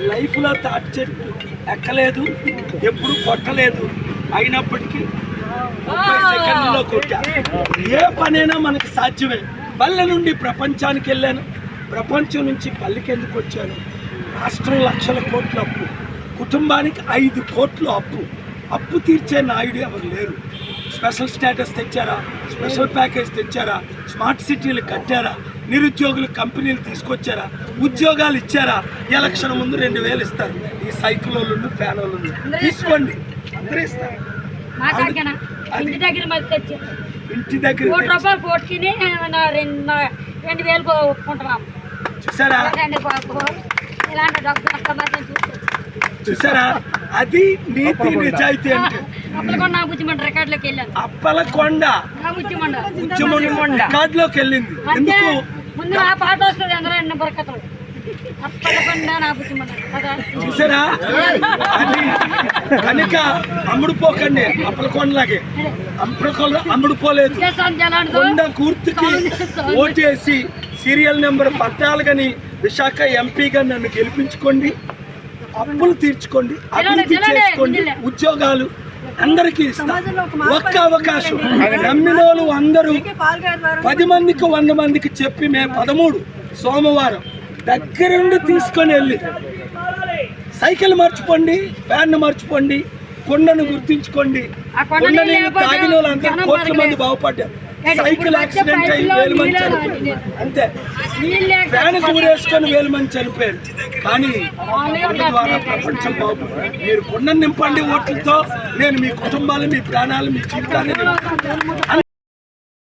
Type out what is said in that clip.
లైఫ్లో తాటి చెట్టు ఎక్కలేదు ఎప్పుడు కొట్టలేదు. అయినప్పటికీ ముప్పై సెకండ్లో కొట్టా. ఏ పనైనా మనకు సాధ్యమే. పల్లె నుండి ప్రపంచానికి వెళ్ళాను. ప్రపంచం నుంచి పల్లెకెందుకు వచ్చాను? రాష్ట్రం లక్షల కోట్ల అప్పు. కుటుంబానికి ఐదు కోట్లు అప్పు. అప్పు తీర్చే నాయుడు ఎవరు లేరు. స్పెషల్ స్టేటస్ తెచ్చారా? స్పెషల్ ప్యాకేజ్ తెచ్చారా? స్మార్ట్ సిటీలు కట్టారా? నిరుద్యోగులు కంపెనీలు తీసుకొచ్చారా? ఉద్యోగాలు ఇచ్చారా? ఎలక్షన్ ముందు రెండు వేలు ఇస్తారు. ఈ సైకిల్ వాళ్ళు ఫ్యాన్ వాళ్ళు తీసుకోండి. అందరూ ఇస్తారు. ఇంటి దగ్గర ఇంటి దగ్గర కోటి తెచ్చి- రూపాయలు కోటికి రెండు వేలు ఒప్పుకుంటున్నాం చూసారా? ఇలాంటి చూసారా? అది నీతి నిజాయితీ అంటే. అప్పలకొండ రికార్డులోకి వెళ్ళింది ఎందుకు? ముందు ఆ పాట వస్తుంది అందరూ ఎన్న బరకతలు అప్పలకొండ నా బుజ్జిమండ. కదా? చూసారా? అది కనుక అమ్ముడుపోకండి అప్పలకొండలాగే. అప్పలకొండ అమ్ముడుపోలేదు కొండ కూర్తికి ఓటేసి సీరియల్ నెంబర్ పద్నాలుగని విశాఖ ఎంపీగా నన్ను గెలిపించుకోండి. అప్పులు తీర్చుకోండి అభివృద్ధి చేసుకోండి ఉద్యోగాలు అందరికీ ఇస్తా. ఒక్క అవకాశం. నమ్మిన వాళ్ళు అందరూ పది మందికి వంద మందికి చెప్పి మే పదమూడు సోమవారం దగ్గరుండి తీసుకొని వెళ్ళి సైకిల్ మర్చిపోండి ఫ్యాన్ మర్చిపోండి కొండను గుర్తించుకోండి. ఆ కొండ కొండ నీళ్ళు నీళ్ళు లేకపోతే తాగిన వాళ్ళందరూ కోట్ల మంది. బాగుపడ్డారు. సైకిల్ యాక్సిడెంట్ అయ్యి వేలు మంది చనిపోయారు. అంతే. ఫ్యాన్ ఊరేసుకొని వేలు మంది చనిపోయారు. కానీ ద్వారా ప్రపంచం బాబు మీరు కొండ నింపండి ఓట్లతో. నేను మీ కుటుంబాలు మీ ప్రాణాలు మీ జీవితాన్ని